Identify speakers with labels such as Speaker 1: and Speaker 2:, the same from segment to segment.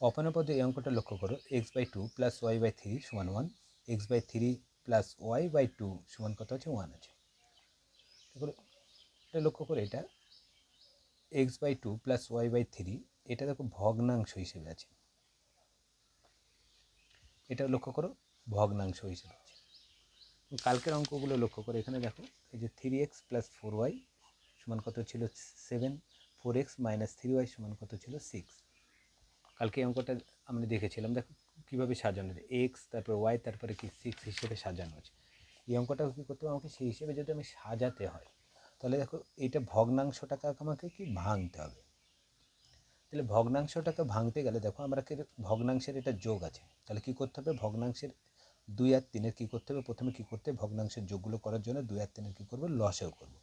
Speaker 1: অপনের পদে এই অঙ্কটা লক্ষ্য করো x by two plus y by three সমান one x by three plus y by two সমান কত আছে? ওয়ান আছে। এটা লক্ষ্য করে, এটা x by two plus y by three এটা দেখো ভগ্নাংশ হিসেবে আছে। এটা লক্ষ্য করো, ভগ্নাংশ হিসেবে আছে। কালকের অঙ্কগুলো লক্ষ্য করে, এখানে দেখো, এই যে three x plus four y সমান কত ছিল? Seven four x minus three y সমান কত ছিল? সিক্স কালকে অঙ্কটা আমরা দেখেছিলাম, দেখো কীভাবে সাজানো যায় এক্স তারপরে ওয়াই তারপরে কি সিক্স হিসেবে সাজানো আছে এই অঙ্কটা কী করতে হবে? আমাকে সেই হিসেবে যদি আমি সাজাতে হয়, তাহলে দেখো এইটা ভগ্নাংশটাকে আমাকে কি ভাঙতে হবে? তাহলে ভগ্নাংশটাকে ভাঙতে গেলে দেখো আমরা কি ভগ্নাংশের এটা যোগ আছে। তাহলে কি করতে হবে? ভগ্নাংশের দুই আর তিনের কী করতে হবে? প্রথমে কী করতে হবে? ভগ্নাংশের যোগগুলো করার জন্য দুই আর তিনের কী করব? লসেও করব।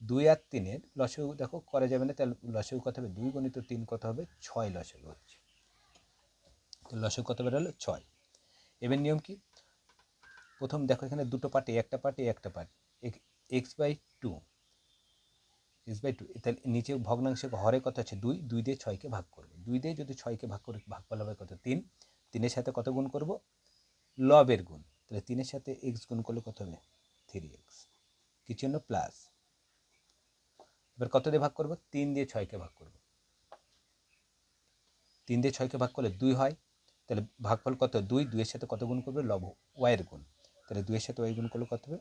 Speaker 1: দুই আর তিনের লসেও দেখো করা যাবে না, তাহলে লসেও কত হবে? দুই গণিত তিন কত হবে? ছয় লসেও হচ্ছে। তো লসেও কত বেরোলো, ছয়। এবার নিয়ম কি? প্রথম দেখো এখানে দুটো পার্টি একটা পার্টি একটা party x by two x by two তাহলে নিচে ভগ্নাংশে হরে কত আছে দুই দুই দিয়ে ছয়কে ভাগ করবে। দুই দিয়ে যদি ছয়কে ভাগ করে ভাগ করলে হবে কত? তিন। তিনের সাথে কত গুণ করব? লবের গুণ। তাহলে তিনের সাথে এক্স গুণ করলে কত হবে? থ্রি এক্স কিছু জন্য প্লাস এবার কত দিয়ে ভাগ করব? তিন দিয়ে ছয়কে ভাগ করব। তিন দিয়ে ছয়কে ভাগ করলে দুই হয়। তাহলে ভাগফল কত? দুই, দুইয়ের সাথে কত গুণ করবে? লব ওয়াইয়ের গুণ। তাহলে দুইয়ের সাথে ওয়াই গুণ করলে কত হবে?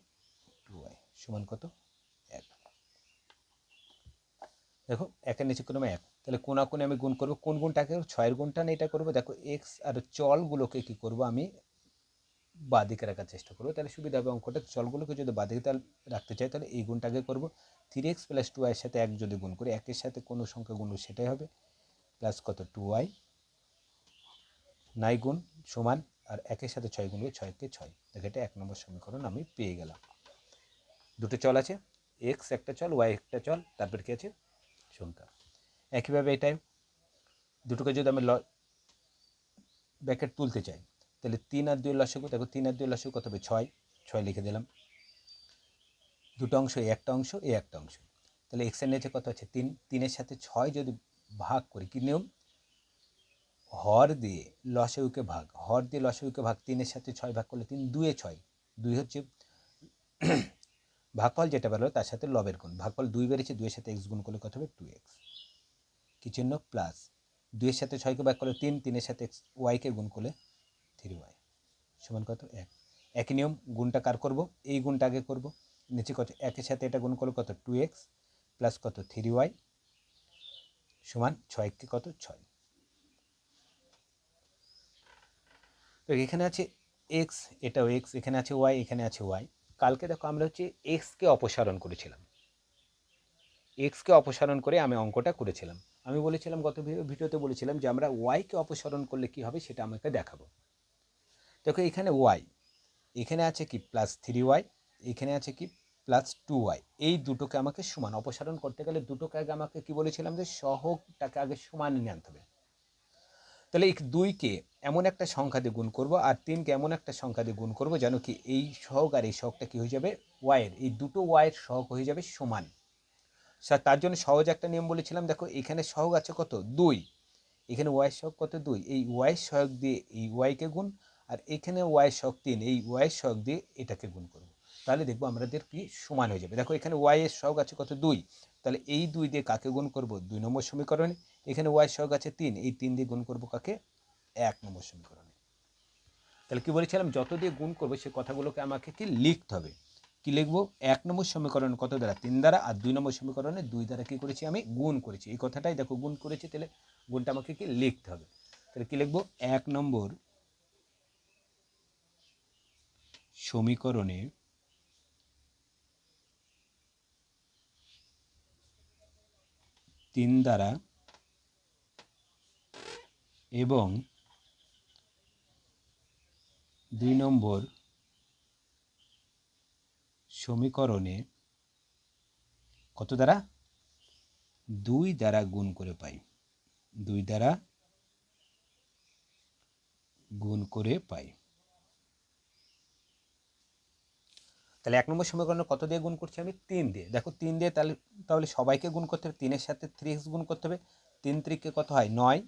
Speaker 1: টু ওয়াই সমান কত? এক। দেখো, একের নিচে কোনো এক। তাহলে কোনা কোণে আমি গুণ করব। কোন গুণটাকে? ছয়ের গুণটা না এটা করব। দেখো, এক্স আর চলগুলোকে কি করব আমি বাদিকে রাখার চেষ্টা করব। তাহলে সুবিধা হবে অঙ্কটা। চলগুলোকে যদি বাদিকে তাহলে রাখতে চাই, তাহলে এই গুণটাকে করব। থ্রি এক্স প্লাস টু ওয়াইয়ের সাথে এক যদি গুণ করি, একের সাথে কোনো সংখ্যা গুণ সেটাই হবে। প্লাস কত? টু ওয়াই নাই গুণ সমান আর একের সাথে ছয় গুণ ছয়কে ছয়। দেখো এটা এক নম্বর সমীকরণ আমি পেয়ে গেলাম। দুটো চল আছে। এক্স একটা চল ওয়াই একটা চল, তারপর কি আছে? সংখ্যা। একইভাবে এটাই দুটোকে যদি আমি ল ব্যাকেট তুলতে চাই, তাহলে তিন আর দুই লসগু দেখো তিন আর দুই লসগু কত হবে? ছয়। ছয় লিখে দিলাম। দুটো অংশ, এই একটা অংশ, এই একটা অংশ। তাহলে এক্সের নিচে কত আছে? তিন। তিনের সাথে ছয় যদি ভাগ করি, কি নিয়ম? হর দিয়ে লসেউকে ভাগ, হর দিয়ে লসেউকে ভাগ, তিনের সাথে ছয় ভাগ করলে তিন, দুয়ে ছয়। দুই হচ্ছে ভাগফল যেটা বেরোলো তার সাথে লবের গুণ। ভাগফল দুই বেড়েছে, দুইয়ের সাথে এক্স গুণ করলে কত হবে? টু এক্স কি চিহ্ন? প্লাস দুইয়ের সাথে ছয়কে ভাগ করলে তিন, তিনের সাথে এক্স ওয়াইকে গুণ করলে থ্রি ওয়াই সমান কত? এক। একই নিয়ম, গুণটা কার করব? এই গুণটা আগে করব। নিচে কত? একের সাথে এটা গুণ করলে কত? টু এক্স প্লাস কত? থ্রি ওয়াই সমান ছয়কে কত? ছয়। তো এখানে আছে এক্স এটাও এক্স এখানে আছে ওয়াই এখানে আছে ওয়াই কালকে দেখো আমরা হচ্ছে এক্সকে অপসারণ করেছিলাম। এক্সকে অপসারণ করে আমি অঙ্কটা করেছিলাম। আমি বলেছিলাম গত ভিডিওতে বলেছিলাম যে আমরা ওয়াইকে অপসারণ করলে কি হবে সেটা আমাকে দেখাবো। দেখো এখানে ওয়াই এখানে আছে কি প্লাস থ্রি ওয়াই এখানে আছে কি প্লাস টু ওয়াই এই দুটোকে আমাকে সমান, অপসারণ করতে গেলে দুটোকে আগে আমাকে কি বলেছিলাম যে সহগটাকে আগে সমান নিয়ে আনতে হবে। তাহলে এই দুইকে এমন একটা সংখ্যা দিয়ে গুণ করব আর তিনকে এমন একটা সংখ্যা দিয়ে গুণ করব যেন কি এই সহগ আর এই সহগটা কি হয়ে যাবে ওয়াইয়ের এই দুটো ওয়াইয়ের সহগ হয়ে যাবে সমান। স্যার তার জন্য সহজ একটা নিয়ম বলেছিলাম, দেখো এখানে সহগ আছে কত? দুই। এখানে ওয়াইয়ের সহগ কত? দুই। এই ওয়াইয়ের সহগ দিয়ে এই ওয়াইকে গুণ আর এখানে ওয়াইয়ের সহগ তিন। এই ওয়াইয়ের সহগ দিয়ে এটাকে গুণ করব। তাহলে দেখব আমাদের কি সমান হয়ে যাবে। দেখো এখানে ওয়াইয়ের সহগ আছে কত? দুই। তাহলে এই দুই দিয়ে কাকে গুণ করব? দুই নম্বর সমীকরণে। এখানে ওয়াই সহগ আছে তিন, এই তিন দিয়ে গুণ করব কাকে? এক নম্বর সমীকরণে। তাহলে কি বলেছিলাম? যত দিয়ে গুণ করব, সে কথাগুলোকে আমাকে কি লিখতে হবে? কি লিখব? এক নম্বর সমীকরণ কত দ্বারা? তিন দ্বারা আর দুই নম্বর সমীকরণে দুই দ্বারা কি করেছি আমি? গুণ করেছি। এই কথাটাই দেখো, গুণ করেছি, তাহলে গুণটা আমাকে কি লিখতে হবে? তাহলে কি লিখব? এক নম্বর সমীকরণে তিন দ্বারা এবং দুই নম্বর সমীকরণে কত দ্বারা? দুই দ্বারা গুণ করে পাই। দুই দ্বারা গুণ করে পাই। তাহলে এক নম্বর সমীকরণে কত দিয়ে গুণ করছি আমি? তিন দিয়ে। দেখো, তিন দিয়ে তাহলে তাহলে সবাইকে গুণ করতে হবে। তিনের সাথে থ্রি এক্স গুণ করতে হবে। তিন ত্রিকে কত হয়? নয়।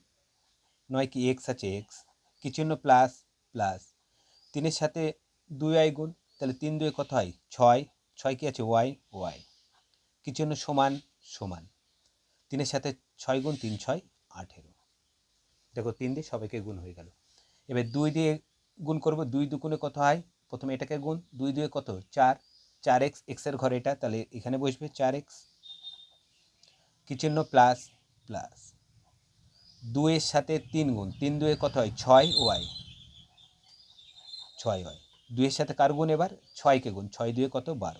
Speaker 1: নয় কি এক্স আছে এক্স কি চিহ্ন প্লাস প্লাস তিনের সাথে দুই আই গুণ, তাহলে তিন দুয়ে কত হয়? ছয়। ছয় কি আছে? ওয়াই ওয়াই কি জন্য সমান? সমান। তিনের সাথে ছয় গুণ তিন, ছয়, আঠেরো। দেখো তিন দিয়ে সবাইকে গুণ হয়ে গেল। এবার দুই দিয়ে গুণ করব, দুই দুগুণে কত হয়? প্রথমে এটাকে গুণ, দুই দুয়ে কত? চার। চার এক্স এক্সের ঘরে এটা, তাহলে এখানে বসবে চার এক্স কি চিহ্ন? প্লাস প্লাস দুইয়ের সাথে তিন গুণ। তিন দুয়ে কত হয়? ছয় ওয়াই ছয় হয়। দুয়ের সাথে কার গুণ এবার? ছয়কে গুণ। ছয় দুয়ে কত? বারো।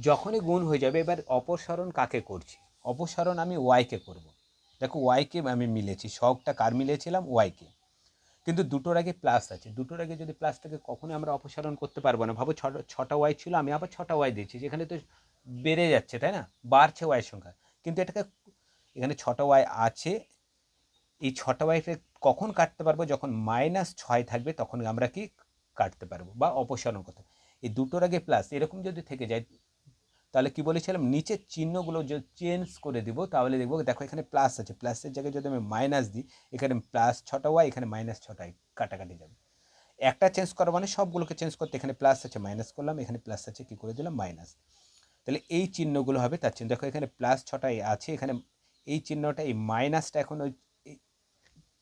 Speaker 1: যখনই গুণ হয়ে যাবে, এবার অপসারণ কাকে করছি? অপসারণ আমি ওয়াইকে করব। দেখো, ওয়াইকে আমি মিলেছি। শখটা কার মিলেছিলাম ওয়াইকে। কিন্তু দুটোর আগে প্লাস আছে। দুটোর আগে যদি প্লাসটাকে কখনোই আমরা অপসারণ করতে পারব না, ভাবো ছটা ছটা ওয়াই ছিল, আমি আবার ছটা ওয়াই দিয়েছি। যেখানে তো বেড়ে যাচ্ছে, তাই না? বাড়ছে ওয়াইয়ের সংখ্যা। কিন্তু এটাকে এখানে ছটা ওয়াই আছে। এই ছটা ওয়াইকে কখন কাটতে পারব? যখন মাইনাস ছয় থাকবে, তখন আমরা কি কাটতে পারব বা অপসারণ করতে এই দুটোর আগে প্লাস এরকম যদি থেকে যায়, তাহলে কি বলেছিলাম? নিচের চিহ্নগুলো যে চেঞ্জ করে দিব, তাহলে দেখব, দেখো এখানে প্লাস আছে। প্লাসের জায়গায় যদি আমি মাইনাস দিই, এখানে প্লাস ছটা ওয়াই এখানে মাইনাস ছটায় কাটাকাটি যাবে। একটা চেঞ্জ করা মানে সবগুলোকে চেঞ্জ করতে এখানে প্লাস আছে মাইনাস করলাম, এখানে প্লাস আছে, কি করে দিলাম? মাইনাস তাহলে এই চিহ্নগুলো হবে তার চিহ্ন। দেখো এখানে প্লাস ছটাই আছে, এখানে এই চিহ্নটা, এই মাইনাসটা এখন ওই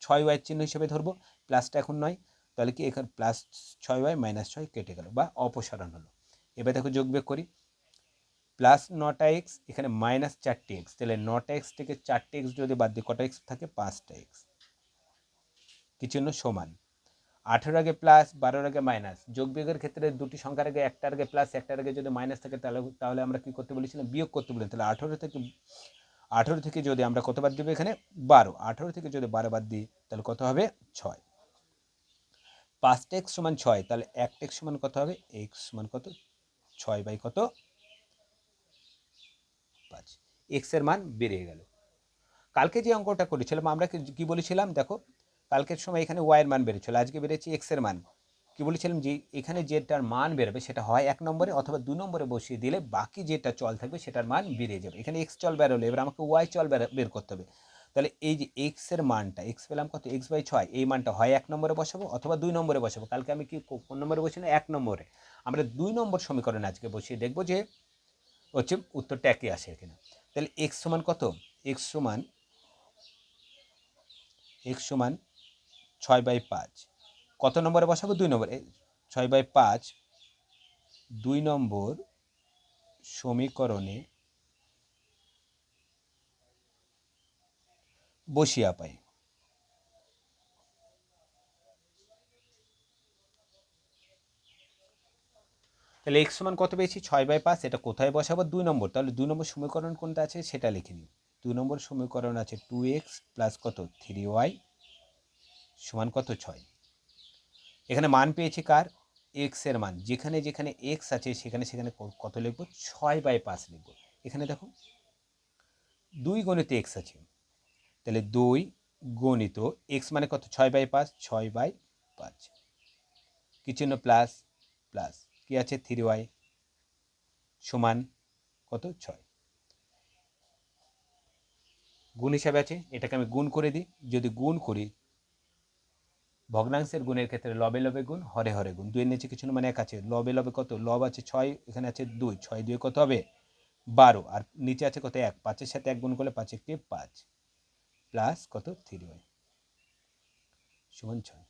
Speaker 1: ছয় ওয়াই চিহ্ন হিসেবে ধরবো প্লাসটা এখন নয়। তাহলে কি এখানে প্লাস ছয় ওয়াই মাইনাস ছয় কেটে গেল বা অপসারণ হলো। এবার দেখো যোগ করি। প্লাস নটা এক্স এখানে মাইনাস চারটে এক্স তাহলে নটা এক্স থেকে চারটে এক্স যদি বাদ দিই কটা এক্স থাকে? পাঁচটা এক্স কি চিহ্ন? সমান। আঠেরো আগে প্লাস বারোর আগে মাইনাস যোগ বিয়োগের ক্ষেত্রে দুটি সংখ্যার আগে একটার আগে প্লাস একটার আগে যদি মাইনাস থাকে তাহলে তাহলে আমরা কী করতে বলেছিলাম? বিয়োগ করতে বলি তাহলে আঠেরো থেকে আঠেরো থেকে যদি আমরা কত বাদ দেবো এখানে? বারো। আঠেরো থেকে যদি বারো বাদ দিই, তাহলে কত হবে? ছয়। পাঁচটা এক্স সমান ছয়, তাহলে একটা এক্স সমান কত হবে? এক্স সমান কত? ছয় বাই কত? পাঁচ। এক্সের মান বেড়ে গেল। কালকে যে অঙ্কটা করেছিলাম, আমরা কি বলেছিলাম? দেখো কালকের সময় এখানে ওয়াইয়ের মান বেড়েছিল আজকে বেড়েছে এক্সের মান। কি বলেছিলাম যে, এখানে যেটার মান বেরোবে সেটা হয় এক নম্বরে অথবা দু নম্বরে বসিয়ে দিলে বাকি যেটা চল থাকবে সেটার মান বেড়ে যাবে। এখানে এক্স চল বেরোলে, এবার আমাকে ওয়াই চল বের- করতে হবে। তাহলে এই যে এক্সের মানটা এক্স পেলাম কত? এক্স বাই ছয়, এই মানটা হয় এক নম্বরে বসাবো অথবা দুই নম্বরে বসাবো? কালকে আমি কি কো- কোন নম্বরে বসিনি? এক নম্বরে। আমরা দুই নম্বর সমীকরণে আজকে বসিয়ে দেখব যে, হচ্ছে উত্তরটা একই আসে এখানে। তাহলে এক্স সমান কত? এক্স সমান এক্স সমান ছয় বাই পাঁচ। কত নম্বরে বসাবো? দুই নম্বরে। ছয় বাই পাঁচ, দুই নম্বর সমীকরণে বসিয়া পাই। তাহলে এক্স সমান কত পেয়েছি? ছয় বাই পাঁচ, এটা কোথায় বসাবো? দুই নম্বর। তাহলে দুই নম্বর সমীকরণ কোনটা আছে? সেটা লিখে নিই। দুই নম্বর সমীকরণ আছে টু এক্স প্লাস কত? থ্রি ওয়াই সমান কত? ছয়। এখানে মান পেয়েছি কার? এক্সের মান। যেখানে যেখানে এক্স আছে, সেখানে সেখানে কত লিখব? ছয় বাই পাঁচ লিখব। এখানে দেখো, দুই গণিত এক্স আছে। তাহলে দুই গণিত এক্স মানে কত? ছয় বাই পাঁচ, ছয় বাই পাঁচ। কি প্লাস প্লাস। কি আছে? থ্রি ওয়াই সমান কত? ছয়। গুণ হিসাবে আছে। এটাকে আমি গুণ করে দিই। যদি গুণ করি ভগ্নাংশের গুণের ক্ষেত্রে লবে লবে গুণ, হরে হরে গুণ। দুইয়ের নিচে কিছু মানে এক আছে। লবে লবে কত? লব আছে ছয়, এখানে আছে দুই। ছয় দুই কত হবে? বারো। আর নিচে আছে কত? এক। পাঁচের সাথে এক গুণ করলে পাঁচ একটি পাঁচ। প্লাস কত? Three y. সমান ছয়।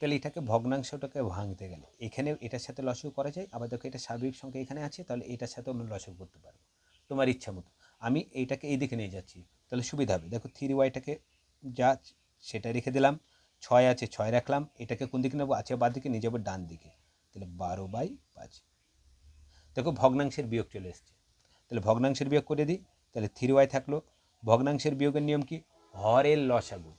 Speaker 1: তাহলে এটাকে ভগ্নাংশটাকে ভাঙতে গেলে, এখানে এটার সাথে লসও করা যায়, আবার দেখো এটা স্বাভাবিক সংখ্যা এখানে আছে, তাহলে এটার সাথেও আমরা লসও করতে পারব। তোমার ইচ্ছা মতো। আমি এইটাকে এই দিকে নিয়ে যাচ্ছি। তাহলে সুবিধা হবে। দেখো থ্রি ওয়াইটাকে যা সেটা রেখে দিলাম। ছয় আছে, ছয় রাখলাম। এটাকে কোন দিকে নেব? আছে বাদ দিকে, নিয়ে যাব ডান দিকে। তাহলে বারো বাই পাঁচ। দেখো ভগ্নাংশের বিয়োগ চলে এসছে। তাহলে ভগ্নাংশের বিয়োগ করে দিই। তাহলে থ্রি ওয়াই থাকল। ভগ্নাংশের বিয়োগের নিয়ম কি? হরের লসাগু।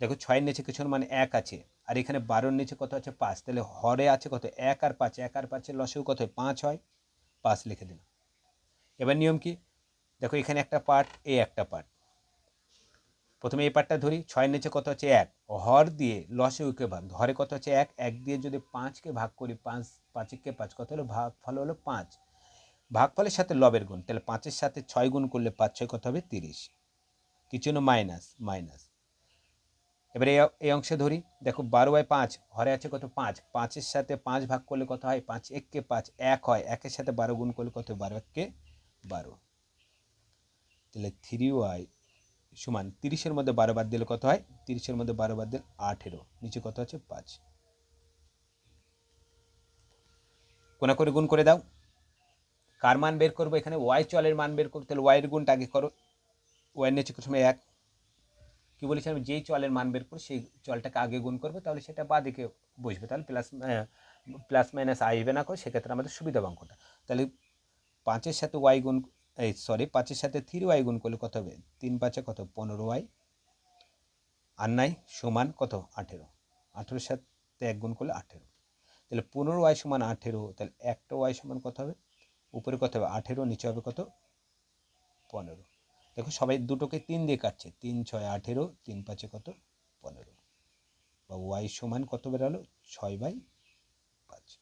Speaker 1: দেখো ছয়ের নিচে কিছু মানে এক আছে। আর এখানে বারোর নিচে কত আছে? পাঁচ। তাহলে হরে আছে কত? এক আর পাঁচ। এক আর পাঁচের লসেও কত হয়? পাঁচ হয়। পাঁচ লিখে দিলাম। এবার নিয়ম কি? দেখো এখানে একটা পার্ট এ একটা পার্ট প্রথমে এই পার্টটা ধরি, ছয়ের নিচে কত হচ্ছে এক? হর দিয়ে লসে উইকে ভাগ। হরে কত হচ্ছে এক? এক দিয়ে যদি পাঁচকে ভাগ করি, পাঁচ পাঁচকে পাঁচ, কত হলো? ভাগ ফল হলো পাঁচ। ভাগফলের সাথে লবের গুণ, তাহলে পাঁচের সাথে ছয় গুণ করলে পাঁচ, ছয় কত হবে? তিরিশ। কিছু না মাইনাস মাইনাস। এবারে এই- অংশে ধরি, দেখো বারো বাই পাঁচ ঘরে আছে কত? পাঁচ। পাঁচের সাথে পাঁচ ভাগ করলে কত হয়? পাঁচ এককে পাঁচ, এক হয়। একের সাথে বারো গুণ করলে কত? বারো এককে বারো। তাহলে থ্রি ওয়াই সমান তিরিশের মধ্যে বারো বাদ দিলে কত হয়? তিরিশের মধ্যে বারো বাদ দিলে আঠেরো। নিচে কত আছে? পাঁচ। কোনা করে গুণ করে দাও। কার মান বের করব এখানে? ওয়াই চলের মান বের করতে তাহলে ওয়াইয়ের গুণটা আগে করো। ওয়াই নিচে প্রথমে এক। কি বলেছিলাম যেই চলের মান বের করব, সেই চলটাকে আগে গুণ করব। তাহলে সেটা বা দিকে বসবে। তাহলে প্লাস প্লাস মাইনাস আসবে না করে সেক্ষেত্রে আমাদের সুবিধা অঙ্কটা। তাহলে পাঁচের সাথে ওয়াই গুণ এই সরি পাঁচের সাথে থ্রি ওয়াই গুণ করলে কত হবে? তিন পাঁচে কত? পনেরো ওয়াই আর নাই, সমান কত? আঠেরো। আঠেরোর সাথে এক গুণ করলে আঠেরো। তাহলে পনেরো ওয়াই সমান আঠেরো, তাহলে একটা ওয়াই সমান কত হবে? উপরে কত হবে? আঠেরো, নিচে হবে কত? পনেরো। দেখো সবাই দুটোকে তিন দিয়ে কাটছে। তিন, ছয়, আঠেরো, তিন পাঁচে কত? পনেরো। বা ওয়াই সমান কত বেরালো? ছয় বাই পাঁচ।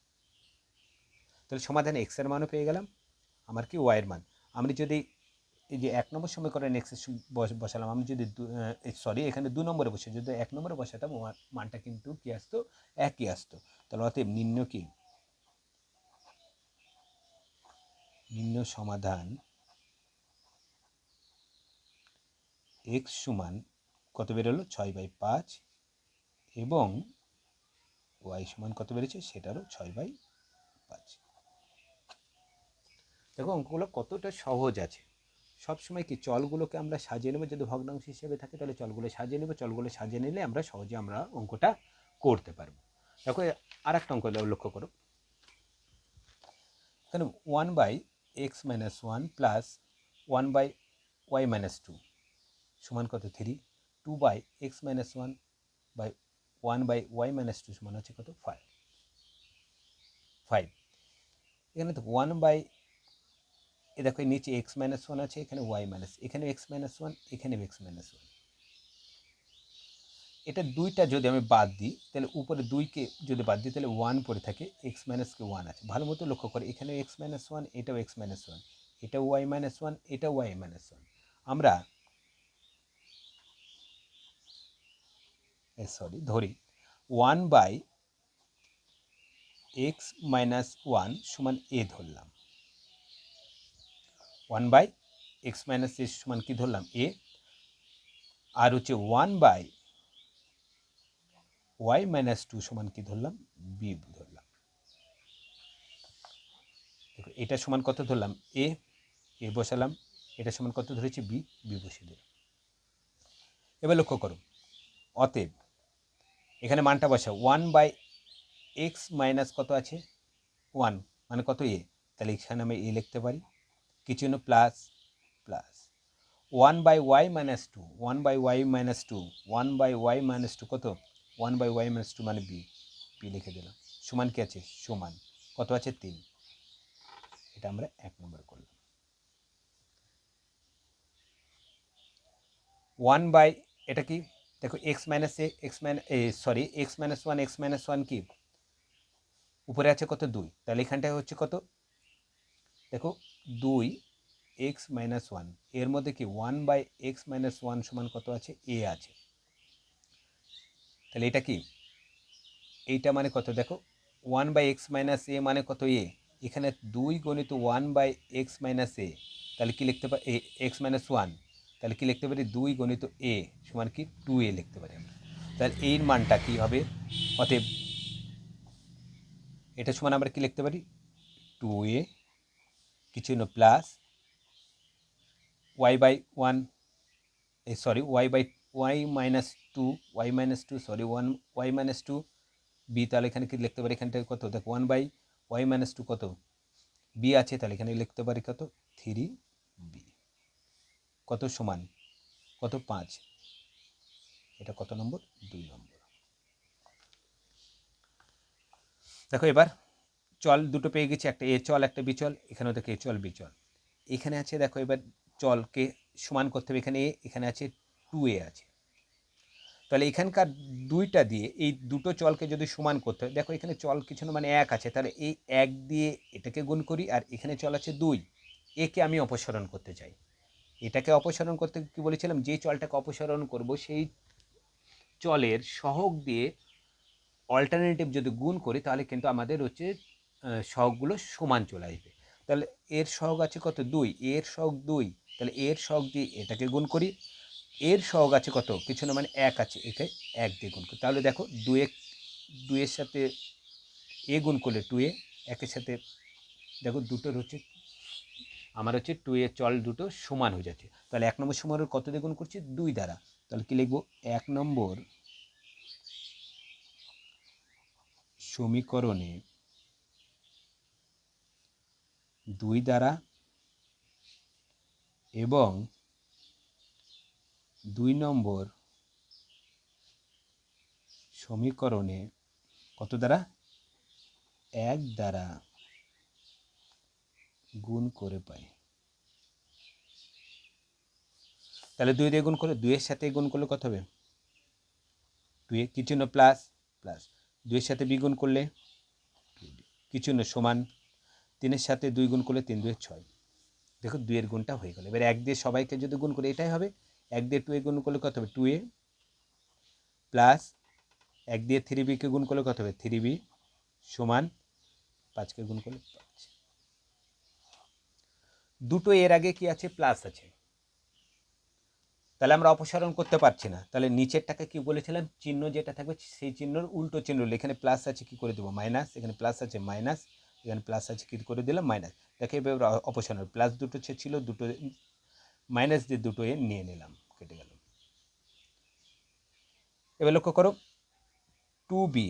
Speaker 1: তাহলে সমাধান এক্সের মানও পেয়ে গেলাম। আমার কি ওয়াইয়ের মান? আমি যদি এই যে এক নম্বর সমীকরণ এক্সের বসালাম, আমি যদি সরি এখানে দু নম্বরে বসে, যদি এক নম্বরে বসাতাম মানটা কিন্তু কি আসতো? একই আসতো। তাহলে অতএব নিম্ন কি? নিম্ন সমাধান এক্স সমান কত বেরোলো? ছয় বাই পাঁচ এবং ওয়াই সমান কত বেড়েছে সেটারও ছয় বাই পাঁচ। দেখো অঙ্কগুলো কতটা সহজ আছে। সবসময় কি চলগুলোকে আমরা সাজিয়ে নেব, যদি ভগ্নাংশ হিসেবে থাকে তাহলে চলগুলো সাজিয়ে নেব, চলগুলো সাজিয়ে নিলে আমরা সহজে আমরা অঙ্কটা করতে পারব। দেখো আর একটা অঙ্ক লক্ষ্য করো। এখানে one by x minus one plus one by y minus two সমান কত? Three two by x minus one by one by y minus two সমান হচ্ছে কত? ফাইভ ফাইভ এখানে তো ওয়ান বাই এ দেখো নিচে এক্স মাইনাস ওয়ান আছে, এখানে ওয়াই মাইনাস এখানে এক্স মাইনাস ওয়ান এখানে এক্স মাইনাস ওয়ান এটা দুইটা যদি আমি বাদ দিই, তাহলে উপরে দুইকে যদি বাদ দিই, তাহলে ওয়ান পড়ে থাকে এক্স মাইনাসকে ওয়ান আছে। ভালো মতো লক্ষ্য করে, এখানে এক্স মাইনাস ওয়ান এটাও এক্স মাইনাস ওয়ান এটা ওয়াই মাইনাস ওয়ান এটা ওয়াই মাইনাস ওয়ান আমরা সরি ধরি one by x minus one সমান এ ধরলাম। One by x minus a সমান কি ধরলাম? এ আর হচ্ছে one by y minus two সমান কি ধরলাম? বি ধরলাম। দেখো, এটা সমান কত ধরলাম? এ এ বসালাম, এটা সমান কত ধরেছি? বি বি বসিয়ে দিলাম। এবার লক্ষ্য করো, অতএব এখানে মানটা বসা ওয়ান বাই এক্স মাইনাস কত আছে? ওয়ান মানে কত এ তাহলে এখানে আমি এ লিখতে পারি। কিছু না plus plus one by y minus two one by y minus two one by y minus two কত? One by y minus two মানে বি বি লিখে দিলাম। সমান কি আছে? সমান। কত আছে? তিন। এটা আমরা এক নম্বর করলাম। ওয়ান বাই এটা কি? দেখো x minus a x minus sorry x minus one x minus one কি? উপরে আছে কত? দুই। তাহলে এখানটায় হচ্ছে কত? দেখো দুই এক্স মাইনাস ওয়ান। এর মধ্যে কি one by x minus one সমান কত আছে? এ আছে। তাহলে এটা কি? এইটা মানে কত? দেখো, one by x minus a মানে কত এ? এখানে দুই গণিত one by x minus a. তাহলে কি লিখতে পারি এক্স মাইনাস ওয়ান। তাহলে কি লিখতে পারি? দুই গণিত এ সমান কি? টু এ লিখতে পারি আমরা। তাহলে এর মানটা কি হবে? অতএব এটা সমান আমরা কি লিখতে পারি? টু এ কিছু না প্লাস ওয়াই বাই ওয়ান এই sorry y by y minus two y minus two sorry one y minus two b তাহলে এখানে কি লিখতে পারি? এখানটা কত? দেখো one by y minus two কত? বি আছে, তাহলে এখানে লিখতে পারি কত? থ্রি বি কত সমান? কত? পাঁচ। এটা কত নম্বর? দুই নম্বর। দেখো এবার চল দুটো পেয়ে গেছি, একটা এ চল, একটা বিচল এখানেও দেখো এ চল বিচল এখানে আছে দেখো এবার চলকে সমান করতে হবে, এখানে এ, এখানে আছে টু এ আছে। তাহলে এখানকার দুইটা দিয়ে এই দুটো চলকে যদি সমান করতে হয়, দেখো এখানে চল কিছু না মানে এক আছে, তাহলে এই এক দিয়ে এটাকে গুণ করি, আর এখানে চল আছে দুই। একে আমি অপসারণ করতে চাই। এটাকে অপসারণ করতে কি বলেছিলাম? যে চলটাকে অপসারণ করব, সেই চলের সহগ দিয়ে অল্টারনেটিভ যদি গুণ করি, তাহলে কিন্তু আমাদের হচ্ছে সহগগুলো সমান চলে আসবে। তাহলে এর সহগ আছে কত? দুই। এর সহগ দুই। তাহলে এর সহগ দিয়ে এটাকে গুণ করি। এর সহগ আছে কত? কিছু না মানে এক আছে। একে এক দিয়ে গুণ করি। তাহলে দেখো, দুয়ে, দুয়ের সাথে এ গুণ করলে টু এ একের সাথে, দেখো দুটোর হচ্ছে, আমার হচ্ছে টু এর চল দুটো সমান হয়ে যাচ্ছে। তাহলে এক নম্বর সমানের কত দিয়ে গুণ করছি? দুই দ্বারা। তাহলে কি লিখব? এক নম্বর সমীকরণে দুই দ্বারা এবং দুই নম্বর সমীকরণে কত দ্বারা? এক দ্বারা গুণ করে পাই। তাহলে দুই দিয়ে গুণ করে দুইয়ের সাথে গুণ করলে কত হবে? দুই কিছু না প্লাস প্লাস। দুইয়ের সাথে বিগুণ করলে কিছু না সমান। তিনের সাথে দুই গুণ করলে তিন দুয়ের ছয়। দেখো দুইয়ের গুণটা হয়ে গেল। এবার এক দিয়ে সবাইকে যদি গুণ করি, এটাই হবে। এক দিয়ে টু এ গুণ করলে কত হবে? টু এ প্লাস এক দিয়ে থ্রি বিকে গুণ করলে কত হবে? থ্রি বি সমান পাঁচকে গুণ করলে পাঁচ। দুটো এর আগে কি আছে? প্লাস আছে। তাহলে আমরা অপসারণ করতে পারছি না। তাহলে নিচেরটাকে কি বলেছিলাম? চিহ্ন যেটা থাকবে, সেই চিহ্নর উল্টো চিহ্ন। এখানে প্লাস আছে কি করে দেবো? মাইনাস এখানে প্লাস আছে মাইনাস এখানে প্লাস আছে কি করে দিলাম? মাইনাস দেখে এবার অপসারণ প্লাস দুটো ছিল, দুটো মাইনাস দিয়ে দুটো এ নিয়ে নিলাম, কেটে গেল। এবার লক্ষ্য করো two b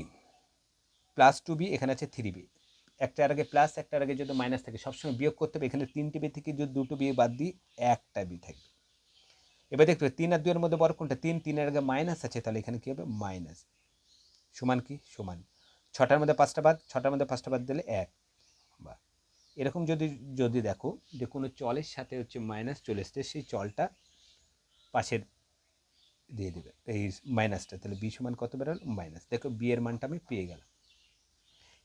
Speaker 1: plus two b এখানে আছে থ্রি বি একটার আগে প্লাস একটার আগে যদি মাইনাস থাকে, সবসময় বিয়োগ করতে হবে, এখানে তিনটে বি থেকে যদি দুটো বি বাদ দিই, একটা বি থাকবে। এবার দেখবে তিন আর দুইয়ের মধ্যে বড় কোনটা? তিন, তিনের আগে মাইনাস আছে, তাহলে এখানে কী হবে? মাইনাস সমান কি? সমান। ছটার মধ্যে পাঁচটা বাদ, ছটার মধ্যে পাঁচটা বাদ দিলে এক। এরকম যদি যদি দেখো যে কোনো চলের সাথে হচ্ছে মাইনাস চলে এসছে, সেই চলটা পাশের দিয়ে দেবে। এই মাইনাসটা তাহলে বি সমান কত বেরোল? মাইনাস দেখো বি এর মানটা আমি পেয়ে গেলাম।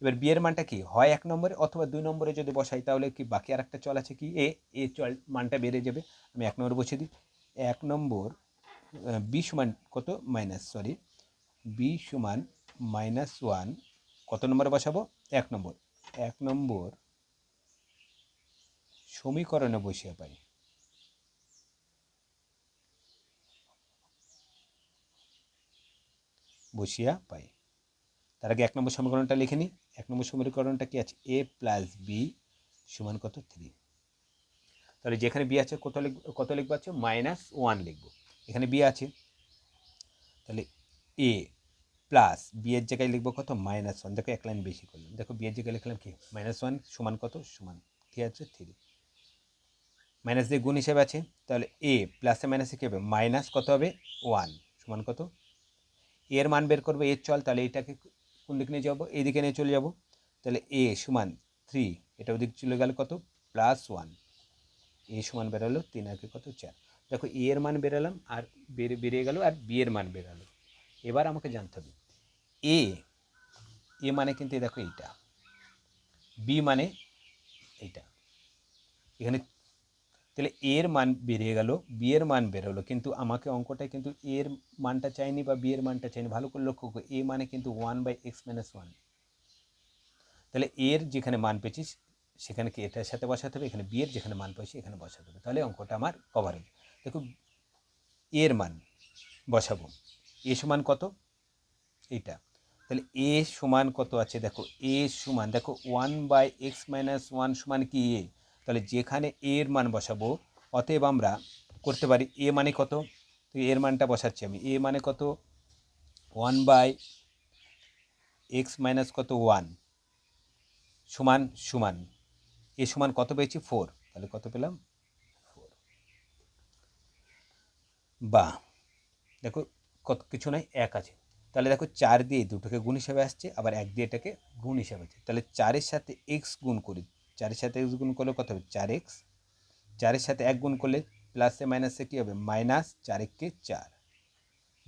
Speaker 1: এবার বিয়ের মানটা কি? হয় এক নম্বরে অথবা দুই নম্বরে যদি বসাই, তাহলে কি বাকি আর একটা চল আছে কি? এ এ চল মানটা বেড়ে যাবে। আমি এক নম্বরে বসিয়ে দিই। এক নম্বর বি সমান কত? মাইনাস সরি বি সমান মাইনাস ওয়ান কত নম্বরে বসাবো? এক নম্বর। এক নম্বর সমীকরণে বসিয়ে পাই বসিয়া পাই। তার আগে এক নম্বর সমীকরণটা লিখে নিই। এক নম্বর সমীকরণটা কি আছে? এ প্লাস বি সমান কত? থ্রি তাহলে যেখানে বি আছে, কত লিখ কত লিখব আছে? মাইনাস ওয়ান লিখব। এখানে বি আছে। তাহলে এ প্লাস বি এর জায়গায় লিখব কত? মাইনাস ওয়ান দেখো এক লাইন বেশি করলাম। দেখো বি এর জায়গায় লিখলাম কি? মাইনাস ওয়ান সমান কত? সমান কি আছে? থ্রি মাইনাস দিয়ে গুণ হিসেবে আছে, তাহলে এ প্লাসে মাইনাসে কী হবে? মাইনাস কত হবে? ওয়ান সমান কত? এর মান বের করব এর চল, তাহলে এটাকে কোন দিকে নিয়ে যাব? এইদিকে নিয়ে চলে যাব। তাহলে এ সমান থ্রি এটা ওদিকে চলে গেল কত? প্লাস ওয়ান এ সমান বেরোলো তিন আগে কত? চার। দেখো এ এর মান বেরোলাম, আর বের, বেরিয়ে গেল, আর বি এর মান বেরোলো। এবার আমাকে জানতে হবে এ এ মানে কিন্তু দেখো এইটা বি মানে এইটা। এখানে তাহলে এর মান বেরিয়ে গেল বি এর মান বেরোলো কিন্তু আমাকে অঙ্কটায় কিন্তু এর মানটা চাইনি বা বি এর মানটা চাইনি, ভালো করে লক্ষ্য করো এ মানে কিন্তু one by x minus one তাহলে এর যেখানে মান পেয়েছিস, সেখানে কি এটার সাথে বসাতে হবে? এখানে বিয়ের যেখানে মান পেয়েছি এখানে বসাতে হবে। তাহলে অঙ্কটা আমার কভারেজ দেখো এর মান বসাবো। এ সমান কত? এইটা। তাহলে এ সমান কত আছে? দেখো এ সমান, দেখো one by x minus one সমান কি এ তাহলে যেখানে এর মান বসাবো, অতএব আমরা করতে পারি এ মানে কত? তো এর মানটা বসাচ্ছি আমি। এ মানে কত? ওয়ান বাই এক্স মাইনাস কত? ওয়ান সমান সমান। এ সমান কত পেয়েছি? ফোর। তাহলে কত পেলাম? ফোর। বা দেখো কত কিছু নাই, এক আছে। তাহলে দেখো চার দিয়ে দুটোকে গুণ হিসাবে আসছে, আবার এক দিয়ে এটাকে গুণ হিসাবে আছে তাহলে চারের সাথে এক্স গুণ করি চারের সাথে এক্স গুণ করলে কত হবে? চার এক্স চারের সাথে এক গুণ করলে প্লাসে মাইনাসে কী হবে? মাইনাস চার এককে চার।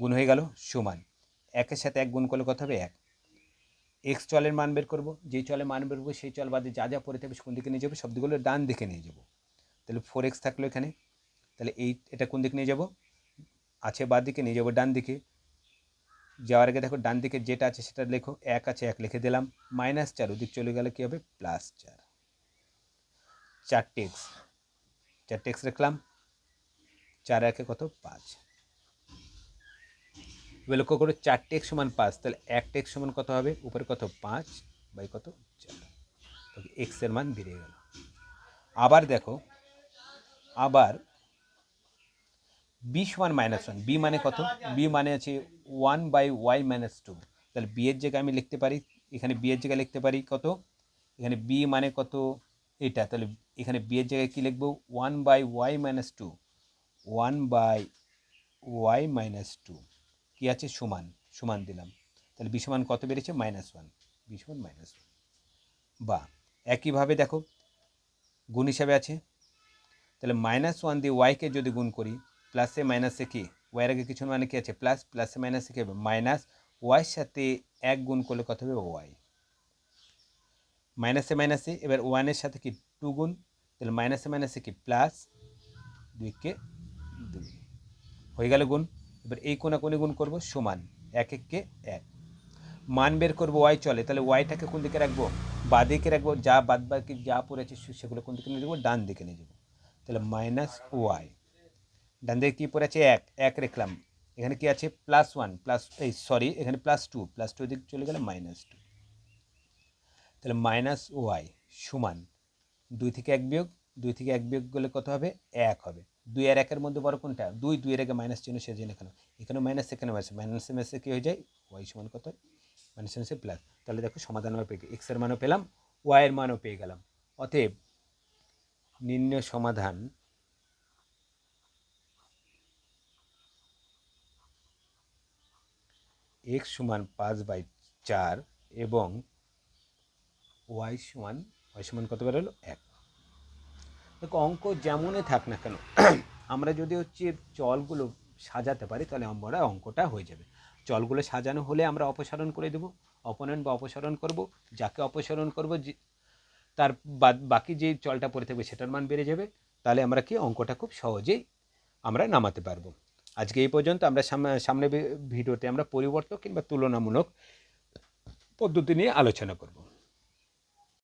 Speaker 1: গুণ হয়ে গেল সমান। একের সাথে এক গুণ করলে কত হবে? এক। এক্স চলের মান বের করব। যেই চলে মান বের করব, সেই চল বাদে যা যা পড়ে থাকবে কোন দিকে নিয়ে যাব, সবগুলো ডান দিকে নিয়ে যাব। তাহলে ফোর এক্স থাকল এখানে। তাহলে এই, এটা কোন দিকে নিয়ে যাব? আছে বাদ দিকে, নিয়ে যাব ডান দিকে। যাওয়ার আগে দেখো, ডান দিকে যেটা আছে সেটা লেখো। এক আছে, এক লিখে দিলাম। মাইনাস চার, ওদিক চলে গেলে কী হবে? প্লাস চার। চারটে এক্স চারটে এক্স রাখলাম। চার একে কত? পাঁচ। এবার লক্ষ্য করো চারটে এক্স সমান পাঁচ, তাহলে একটা এক্স সমান কত হবে? উপরে কত? পাঁচ, বাই কত? চার। তবে এক্সের মান বেড়ে গেল। আবার দেখো, আবার বি সমান মাইনাস ওয়ান। বি মানে কত? বি মানে আছে one by y minus two. তাহলে বি এর জায়গায় আমি লিখতে পারি, এখানে বি এর জায়গায় লিখতে পারি কত? এখানে বি মানে কত? এটা, তাহলে এখানে বি এর জায়গায় কী লিখব? One by y minus two one by y minus two কী আছে? সমান সমান দিলাম। তাহলে বি সমান কত বেড়েছে? মাইনাস ওয়ান বি সমান মাইনাস ওয়ান বা একইভাবে দেখো, গুণ হিসাবে আছে। তাহলে মাইনাস ওয়ান দিয়ে ওয়াইকে যদি গুণ করি প্লাসে মাইনাসে কি? ওয়াইয়ের আগে কিছু মানে কি আছে? প্লাস প্লাসে মাইনাসে কী হবে? মাইনাস ওয়াইয়ের সাথে এক গুণ করলে কত হবে? ওয়াই মাইনাসে মাইনাসে, এবার ওয়ানের সাথে কি টু গুণ? তাহলে মাইনাসে মাইনাসে কি প্লাস দুইকে দুই। হয়ে গেল গুণ। এবার এই কোনা কোনে গুণ করব, সমান এক এককে এক। মান বের করব ওয়াই চলে। তাহলে ওয়াইটাকে কোন দিকে রাখব? বা দিকে রাখব। যা বাদ বাকি যা পড়েছে সেগুলো কোন দিকে নিয়ে যাব ডান দিকে নিয়ে যাব তাহলে মাইনাস ওয়াই ডান দিকে কী পড়ে আছে? এক। এক রাখলাম। এখানে কি আছে? প্লাস ওয়ান প্লাস এই সরি এখানে প্লাস টু প্লাস টু দিকে চলে গেলে মাইনাস টু তাহলে মাইনাস ওয়াই সমান দুই থেকে এক বিয়োগ, দুই থেকে এক বিয়োগ করলে কত হবে? এক হবে। দুই আর একের মধ্যে বড় কোনটা? দুই, দুইয়ের আগে মাইনাস চিহ্ন সে জন্য এখানে এখানে মাইনাস এখানে মাইনাস মাইনাসে মাইনাসে কী হয়ে যায়? ওয়াই সমান কত মাইনাস মাইনাসে প্লাস তাহলে দেখো সমাধান আমরা পেয়ে এক্সের মানও পেলাম ওয়াইয়ের মানও পেয়ে গেলাম। অতএব নির্ণয় সমাধান এক্স সমান পাঁচ বাই চার এবং ওয়াই সমান ওয়াই সমান কত বেরোলো এক। দেখো, অঙ্ক যেমনই থাক না কেন, আমরা যদি হচ্ছে চলগুলো সাজাতে পারি, তাহলে আমরা অঙ্কটা হয়ে যাবে। চলগুলো সাজানো হলে আমরা অপসারণ করে দেবো অপনয়ন বা অপসারণ করব, যাকে অপসারণ করব, যে তার বাদ বাকি যে চলটা পড়ে থাকবে সেটার মান বেড়ে যাবে, তাহলে আমরা কি অঙ্কটা খুব সহজেই আমরা নামাতে পারব। আজকে এই পর্যন্ত আমরা সামনে সামনে ভিডিওতে আমরা পরিবর্তন কিংবা তুলনামূলক পদ্ধতি নিয়ে আলোচনা করব।